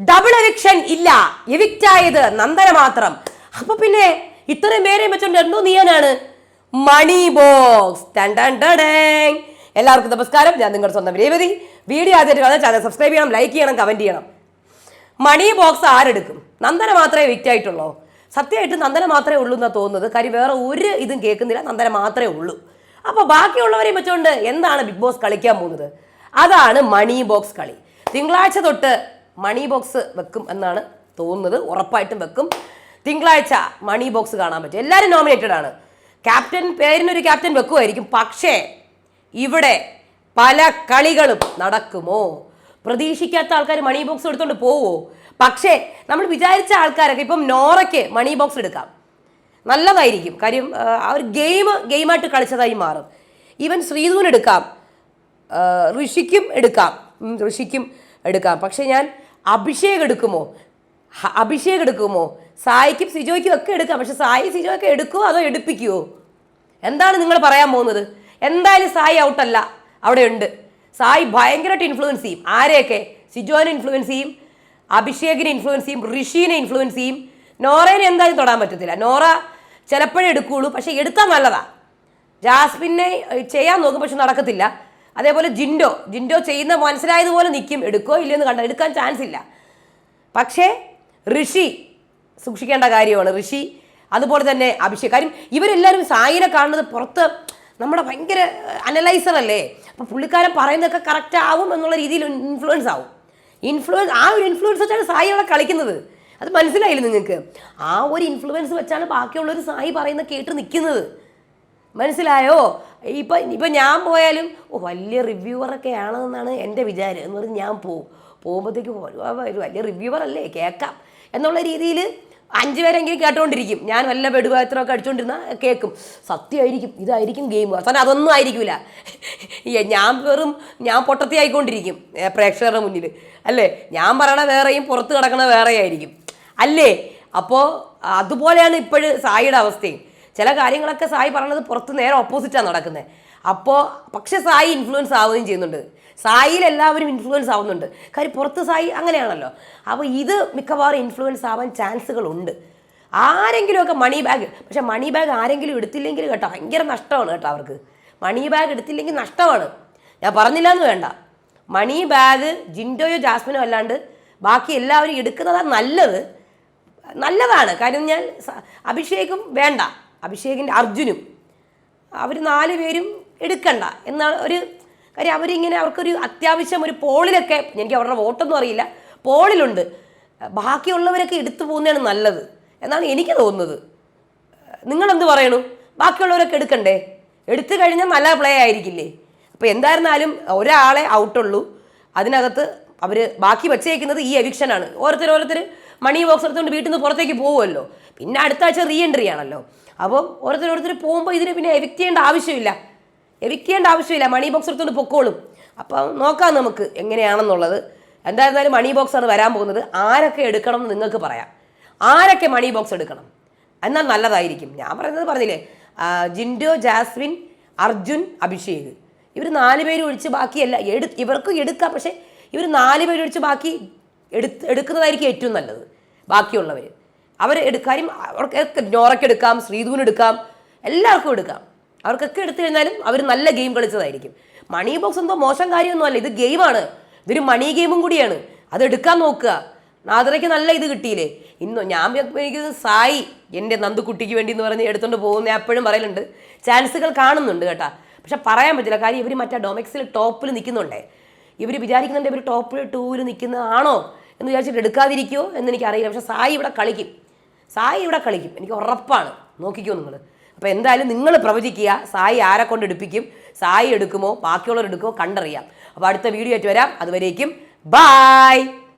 Double eviction ഇല്ല. Evict ആയത് നന്ദന മാത്രം. അപ്പൊ പിന്നെ ഇത്രയും പേരെയും വെച്ചോണ്ട് എന്തോ നീയാനാണ്? മണി ബോക്സ് എല്ലാവർക്കും നമസ്കാരം. ഞാൻ നിങ്ങളുടെ സ്വന്തം രേവതി. വീഡിയോ ആദ്യമായിട്ട് ചാനൽ സബ്സ്ക്രൈബ് ചെയ്യണം ലൈക്ക് ചെയ്യണം കമന്റ് ചെയ്യണം. മണി ബോക്സ് ആരെടുക്കും? നന്ദന മാത്രമേ വിക്റ്റ് ആയിട്ടുള്ളൂ. സത്യമായിട്ട് നന്ദന മാത്രമേ ഉള്ളൂ എന്നാണ് തോന്നുന്നത്. കാര്യം വേറെ ഒരു ഇതും കേൾക്കുന്നില്ല. നന്ദന മാത്രമേ ഉള്ളൂ. അപ്പോൾ ബാക്കിയുള്ളവരെയും വെച്ചുകൊണ്ട് എന്താണ് ബിഗ് ബോസ് കളിക്കാൻ പോകുന്നത്? അതാണ് മണി ബോക്സ് കളി. തിങ്കളാഴ്ച തൊട്ട് മണി ബോക്സ് വെക്കും എന്നാണ് തോന്നുന്നത്. ഉറപ്പായിട്ടും വെക്കും. തിങ്കളാഴ്ച മണി ബോക്സ് കാണാൻ പറ്റും. എല്ലാവരും നോമിനേറ്റഡ് ആണ്. ക്യാപ്റ്റൻ പേരിനൊരു ക്യാപ്റ്റൻ വെക്കുമായിരിക്കും. പക്ഷേ ഇവിടെ പല കളികളും നടക്കുമോ? പ്രതീക്ഷിക്കാത്ത ആൾക്കാർ മണി ബോക്സ് എടുത്തുകൊണ്ട് പോവോ? പക്ഷേ നമ്മൾ വിചാരിച്ച ആൾക്കാരൊക്കെ ഇപ്പം നോറയ്ക്ക് മണി ബോക്സ് എടുക്കാം. നല്ലതായിരിക്കും. കാര്യം ആ, ഒരു ഗെയിം ഗെയിമായിട്ട് കളിച്ചതായി മാറും. ഈവൻ ശ്രീധുവിന് എടുക്കാം. ഋഷിക്കും എടുക്കാം. ഋഷിക്കും എടുക്കാം. പക്ഷേ ഞാൻ അഭിഷേക് എടുക്കുമോ അഭിഷേകം എടുക്കുമോ സായിക്കും സിജോയ്ക്കും ഒക്കെ എടുക്കാം. പക്ഷെ സായി സിജോ ഒക്കെ എടുക്കുമോ അതോ എടുപ്പിക്കുമോ എന്താണ് നിങ്ങൾ പറയാൻ പോകുന്നത്? എന്തായാലും സായി ഔട്ടല്ല അവിടെ ഉണ്ട് സായി ഭയങ്കരമായിട്ട് ഇൻഫ്ലുവൻസ് ചെയ്യും. ആരെയൊക്കെ? സിജോനെ ഇൻഫ്ലുവൻസ് ചെയ്യും അഭിഷേകിനെ ഇൻഫ്ലുവൻസ് ചെയ്യും ഋഷീനെ ഇൻഫ്ലുവൻസ് ചെയ്യും. നോറേനെ എന്തായാലും തൊടാൻ പറ്റത്തില്ല. നോറ ചിലപ്പോഴേ എടുക്കുകയുള്ളൂ. പക്ഷെ എടുത്താൽ നല്ലതാണ് ജാസ്മിനെ ചെയ്യാൻ നോക്കും പക്ഷെ നടക്കത്തില്ല. അതേപോലെ ജിൻഡോ. ജിൻഡോ ചെയ്യുന്ന മനസ്സിലായതുപോലെ നിൽക്കും എടുക്കോ ഇല്ലയെന്ന് കണ്ട എടുക്കാൻ ചാൻസ് ഇല്ല. പക്ഷേ ഋഷി സൂക്ഷിക്കേണ്ട കാര്യമാണ്. ഋഷി അതുപോലെ തന്നെ അഭിഷേക്. കാര്യം ഇവരെല്ലാവരും സായിനെ കാണുന്നത് പുറത്ത് നമ്മുടെ ഭയങ്കര അനലൈസർ അല്ലേ? അപ്പോൾ പുള്ളിക്കാരൻ പറയുന്നതൊക്കെ കറക്റ്റ് ആവും എന്നുള്ള രീതിയിൽ ഇൻഫ്ലുവൻസ് ആവും. ഇൻഫ്ലുവൻസ് ആ ഒരു ഇൻഫ്ലുവൻസ് വെച്ചാണ് സായി അവിടെ കളിക്കുന്നത്. അത് മനസ്സിലായില്ല നിങ്ങൾക്ക്? ആ ഒരു ഇൻഫ്ലുവൻസ് വെച്ചാണ് ബാക്കിയുള്ളൊരു സായി പറയുന്ന കേട്ട് നിൽക്കുന്നത് മനസ്സിലായോ? ഇപ്പം ഇപ്പം ഞാൻ പോയാലും വലിയ റിവ്യൂവറൊക്കെ ആണെന്നാണ് എന്റെ വിചാരം. എന്ന് പറഞ്ഞ് ഞാൻ പോവും പോകുമ്പോഴത്തേക്ക് വലിയ റിവ്യൂവർ അല്ലേ? കേൾക്കാം. എന്നുള്ള രീതിയിൽ അഞ്ച് പേരെങ്കിലും കേട്ടോണ്ടിരിക്കും. ഞാൻ വല്ല വെടുപാത്രമൊക്കെ അടിച്ചുകൊണ്ടിരുന്ന കേൾക്കും. സത്യമായിരിക്കും ഇതായിരിക്കും ഗെയിം അവസാനം അതൊന്നും ആയിരിക്കില്ല ഞാൻ വെറും ഞാൻ പൊട്ടത്തി ആയിക്കൊണ്ടിരിക്കും പ്രേക്ഷകരുടെ മുന്നിൽ. അല്ലേ? ഞാൻ പറയണ വേറെയും പുറത്ത് കിടക്കണ വേറെയായിരിക്കും. അല്ലേ? അപ്പോൾ അതുപോലെയാണ് ഇപ്പോഴും സായിയുടെ അവസ്ഥയും. ചില കാര്യങ്ങളൊക്കെ സായി പറയണത് പുറത്ത് നേരെ ഓപ്പോസിറ്റാണ് നടക്കുന്നത് അപ്പോൾ പക്ഷെ സായി ഇൻഫ്ലുവൻസ് ആവുകയും ചെയ്യുന്നുണ്ട്. സായിൽ എല്ലാവരും ഇൻഫ്ലുവൻസ് ആവുന്നുണ്ട്. കാര്യം പുറത്ത് സായി അങ്ങനെയാണല്ലോ. അപ്പോൾ ഇത് മിക്കവാറും ഇൻഫ്ലുവൻസ് ആവാൻ ചാൻസുകളുണ്ട് ആരെങ്കിലുമൊക്കെ മണി ബാഗ് പക്ഷെ മണി ബാഗ് ആരെങ്കിലും എടുത്തില്ലെങ്കിൽ കേട്ടോ ഭയങ്കര നഷ്ടമാണ് കേട്ടോ അവർക്ക്. മണി ബാഗ് എടുത്തില്ലെങ്കിൽ നഷ്ടമാണ്. ഞാൻ പറഞ്ഞില്ല എന്ന് വേണ്ട. മണി ബാഗ് ജിൻഡോയോ ജാസ്മിനോ അല്ലാണ്ട് ബാക്കി എല്ലാവരും എടുക്കുന്നതാണ് നല്ലത്. നല്ലതാണ്. കാര്യം ഞാൻ അഭിഷേകും വേണ്ട. അഭിഷേകിന്റെ അർജുനും. അവർ നാല് പേരും എടുക്കണ്ട. എന്നാണ് ഒരു കാര്യം. അവരിങ്ങനെ അവർക്കൊരു അത്യാവശ്യം ഒരു പോളിലൊക്കെ എനിക്ക് അവരുടെ വോട്ടൊന്നും അറിയില്ല പോളിലുണ്ട്. ബാക്കിയുള്ളവരൊക്കെ എടുത്തു പോകുന്നതാണ് നല്ലത് എന്നാണ് എനിക്ക് തോന്നുന്നത്. നിങ്ങളെന്ത് പറയണു? ബാക്കിയുള്ളവരൊക്കെ എടുക്കണ്ടേ? എടുത്തു കഴിഞ്ഞാൽ നല്ല പ്ലേ ആയിരിക്കില്ലേ? അപ്പോൾ എന്തായിരുന്നാലും ഒരാളെ ഔട്ടുള്ളൂ അതിനകത്ത് അവർ ബാക്കി വെച്ചേക്കുന്നത് ഈ എവിക്ഷനാണ് ഓരോരുത്തർ ഓരോരുത്തർ മണി ബോക്സ് എടുത്തുകൊണ്ട് വീട്ടിൽ നിന്ന് പുറത്തേക്ക് പോകുമല്ലോ പിന്നെ അടുത്ത ആഴ്ച റീ എൻട്രി ആണല്ലോ. അപ്പം ഓരോരുത്തർ പോകുമ്പോൾ ഇതിന് പിന്നെ എവിക്റ്റ് ചെയ്യേണ്ട ആവശ്യമില്ല. എവിക്റ്റ് ചെയ്യേണ്ട ആവശ്യമില്ല. മണി ബോക്സ് എടുത്തുകൊണ്ട് പൊക്കോളും. അപ്പം നോക്കാം നമുക്ക് എങ്ങനെയാണെന്നുള്ളത്. എന്തായിരുന്നാലും മണി ബോക്സ് ആണ് വരാൻ പോകുന്നത്. ആരൊക്കെ എടുക്കണം എന്ന് നിങ്ങൾക്ക് പറയാം. ആരൊക്കെ മണി ബോക്സ് എടുക്കണം? എന്നാൽ നല്ലതായിരിക്കും. ഞാൻ പറയുന്നത് പറഞ്ഞില്ലേ? ജിൻഡോ ജാസ്മിൻ അർജുൻ അഭിഷേക്. ഇവർ നാല് പേര് ഒഴിച്ച് ബാക്കിയല്ല. എടു ഇവർക്കും എടുക്കാം. പക്ഷേ ഇവർ നാല് പേര് ഒഴിച്ച് ബാക്കി എടുത്ത് എടുക്കുന്നതായിരിക്കും ഏറ്റവും നല്ലത്. ബാക്കിയുള്ളവർ. അവർ എടുക്കാനും അവർക്കൊക്കെ നോറയ്ക്ക് എടുക്കാം ശ്രീധുവിന് എടുക്കാം എല്ലാവർക്കും എടുക്കാം. അവർക്കൊക്കെ എടുത്തു കഴിഞ്ഞാലും അവർ നല്ല ഗെയിം കളിച്ചതായിരിക്കും. മണി ബോക്സ് എന്തോ മോശം കാര്യമൊന്നുമല്ല ഇത് ഗെയിമാണ്. ഇതൊരു മണി ഗെയിമും കൂടിയാണ്. അത് എടുക്കാൻ നോക്കുക. നാദറയ്ക്ക് നല്ല ഇത് കിട്ടിയില്ലേ? ഇന്ന് ഞാൻ എനിക്ക് സായി എന്റെ നന്ദുക്കുട്ടിക്ക് വേണ്ടി എന്ന് പറഞ്ഞ് എടുത്തുകൊണ്ട് പോകുന്ന എപ്പോഴും പറയലുണ്ട്. ചാൻസുകൾ കാണുന്നുണ്ട് കേട്ടാ. പക്ഷെ പറയാൻ പറ്റില്ല. കാര്യം ഇവർ മറ്റേ ഡൊമെക്സിൽ ടോപ്പിൽ നിൽക്കുന്നുണ്ടേ ഇവർ വിചാരിക്കുന്നുണ്ട് ഇവർ ടോപ്പിൽ ടൂവിൽ നിൽക്കുന്നതാണോ? എന്ന് വിചാരിച്ചിട്ട് എടുക്കാതിരിക്കുമോ എന്ന് എനിക്കറിയില്ല. പക്ഷേ സായി ഇവിടെ കളിക്കും. സായി ഇവിടെ കളിക്കും. എനിക്ക് ഉറപ്പാണ്. നോക്കിക്കോ നിങ്ങൾ അപ്പോൾ എന്തായാലും നിങ്ങൾ പ്രവചിക്കുക. സായി ആരെ കൊണ്ട് എടുപ്പിക്കും? സായി എടുക്കുമോ? ബാക്കിയുള്ളവർ എടുക്കുമോ? കണ്ടറിയാം. അപ്പോൾ അടുത്ത വീഡിയോ ആയിട്ട് വരാം. അതുവരേക്കും. ബായ്